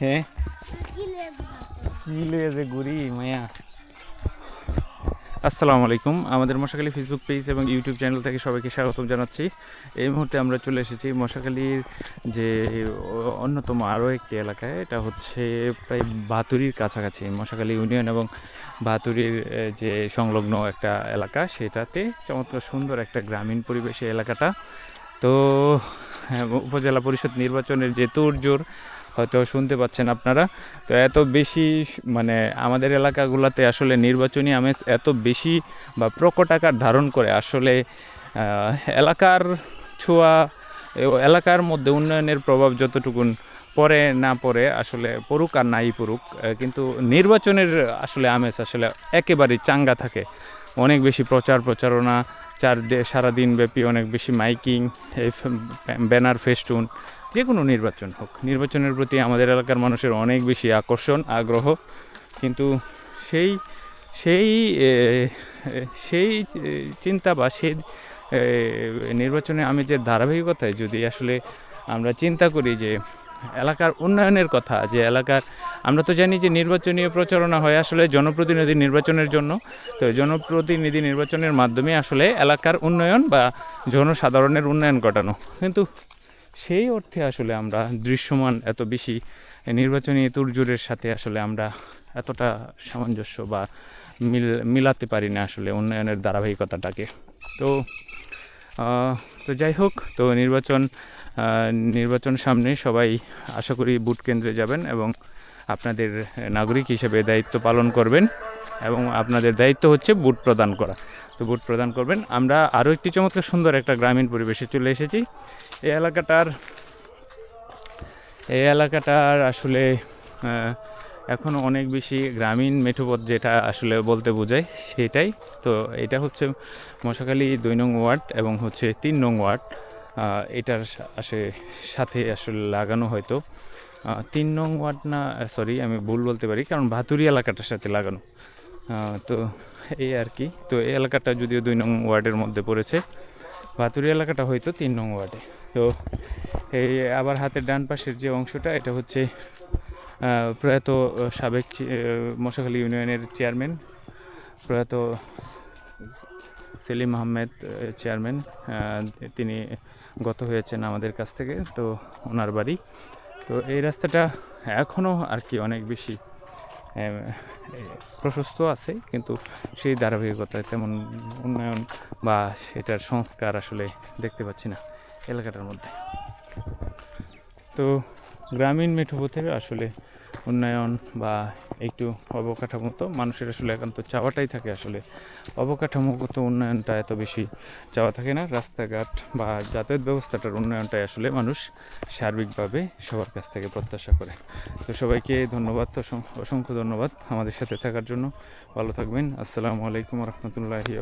হ্যাঁ যে ঘুরি মায়া। আসসালামু আলাইকুম। আমাদের মশাখালী ফেসবুক পেজ এবং ইউটিউব চ্যানেল থেকে সবাইকে স্বাগতম জানাচ্ছি। এই মুহূর্তে আমরা চলে এসেছি মশাখালীর যে অন্যতম আরও একটি এলাকায়। এটা হচ্ছে প্রায় বাতুরির কাছাকাছি মশাখালী ইউনিয়ন এবং বাতুরির যে সংলগ্ন একটা এলাকা। সেটাতে চমৎকার সুন্দর একটা গ্রামীণ পরিবেশে এলাকাটা। তো হ্যাঁ, উপজেলা পরিষদ নির্বাচনের যে তোড়জোড় হয়তো শুনতে পাচ্ছেন আপনারা। তো এত বেশি মানে আমাদের এলাকাগুলোতে আসলে নির্বাচনী আমেজ এত বেশি বা প্রকট আকার ধারণ করে আসলে এলাকার ছোঁয়া এলাকার মধ্যে উন্নয়নের প্রভাব যতটুকুন পরে না পড়ে আসলে পড়ুক আর নাই পড়ুক কিন্তু নির্বাচনের আসলে আমেজ আসলে একেবারেই চাঙ্গা থাকে। অনেক বেশি প্রচার প্রচারণা, চার সারাদিন ব্যাপী অনেক বেশি মাইকিং ব্যানার ফেস্টুন যে কোনো নির্বাচন হোক। নির্বাচনের প্রতি আমাদের এলাকার মানুষের অনেক বেশি আকর্ষণ, আগ্রহ। কিন্তু সেই সেই সেই চিন্তা বা সেই নির্বাচনে আমি যে ধারাবাহিকতায় যদি আসলে আমরা চিন্তা করি যে এলাকার উন্নয়নের কথা, যে এলাকার, আমরা তো জানি যে নির্বাচনী প্রচারণা হয় আসলে জনপ্রতিনিধি নির্বাচনের জন্য। তো জনপ্রতিনিধি নির্বাচনের মাধ্যমে আসলে এলাকার উন্নয়ন বা জনসাধারণের উন্নয়ন ঘটানো। কিন্তু সেই অর্থে আসলে আমরা দৃশ্যমান এত বেশি নির্বাচনী তুরজোরের সাথে আসলে আমরা এতটা সামঞ্জস্য বা মিল, মিলাতে পারি না আসলে উন্নয়নের ধারাবাহিকতাটাকে। তো তো যাই হোক, তো নির্বাচন নির্বাচন সামনে সবাই আশা করি বুট কেন্দ্রে যাবেন এবং আপনাদের নাগরিক হিসেবে দায়িত্ব পালন করবেন এবং আপনাদের দায়িত্ব হচ্ছে বুট প্রদান করা। তো বুট প্রদান করবেন। আমরা আরও একটি চমৎকার সুন্দর একটা গ্রামীণ পরিবেশে চলে এসেছি। এই এলাকাটার এই এলাকাটার আসলে এখন অনেক বেশি গ্রামীণ মেঠোপথ যেটা আসলে বলতে বোঝায় সেটাই। তো এটা হচ্ছে মশাখালী দুই নং ওয়ার্ড এবং হচ্ছে তিন নং ওয়ার্ড। এটার আসে, সাথে আসলে লাগানো হয়তো। তিন নং ওয়ার্ড না সরি আমি ভুল বলতে পারি, কারণ ভাতুরি এলাকাটার সাথে লাগানো। তো এই আর কি। তো এই এলাকাটা যদিও দুই নং ওয়ার্ডের মধ্যে পড়েছে, ভাতুরি এলাকাটা হয়তো তিন নং ওয়ার্ডে। তো এই আবার হাতের ডান পাশের যে অংশটা, এটা হচ্ছে প্রয়াত সাবেক মশাখালী ইউনিয়নের চেয়ারম্যান, প্রয়াত সেলিম আহমেদ চেয়ারম্যান তিনি গত হয়েছেন আমাদের কাছ থেকে, তো ওনার বাড়ি। তো এই রাস্তাটা এখনও আর কি অনেক বেশি প্রশস্ত আছে, কিন্তু সেই ধারাবাহিকতায় তেমন উন্নয়ন বা সেটার সংস্কার আসলে দেখতে পাচ্ছি না এলাকাটার মধ্যে। তো গ্রামীণ মেঠোপথের আসলে উন্নয়ন বা একটু অবকাঠামোগত, মানুষের আসলে একান্ত চাওয়াটাই থাকে আসলে। অবকাঠামোগত উন্নয়নটা এত বেশি চাওয়া থাকে না। রাস্তাঘাট বা যাতায়াত ব্যবস্থাটার উন্নয়নটাই আসলে মানুষ সার্বিকভাবে সবার কাছ থেকে প্রত্যাশা করে। তো সবাইকে ধন্যবাদ অসং- অসংখ্য ধন্যবাদ আমাদের সাথে থাকার জন্য। ভালো থাকবেন। আসসালামু আলাইকুম রহমতুল্লাহি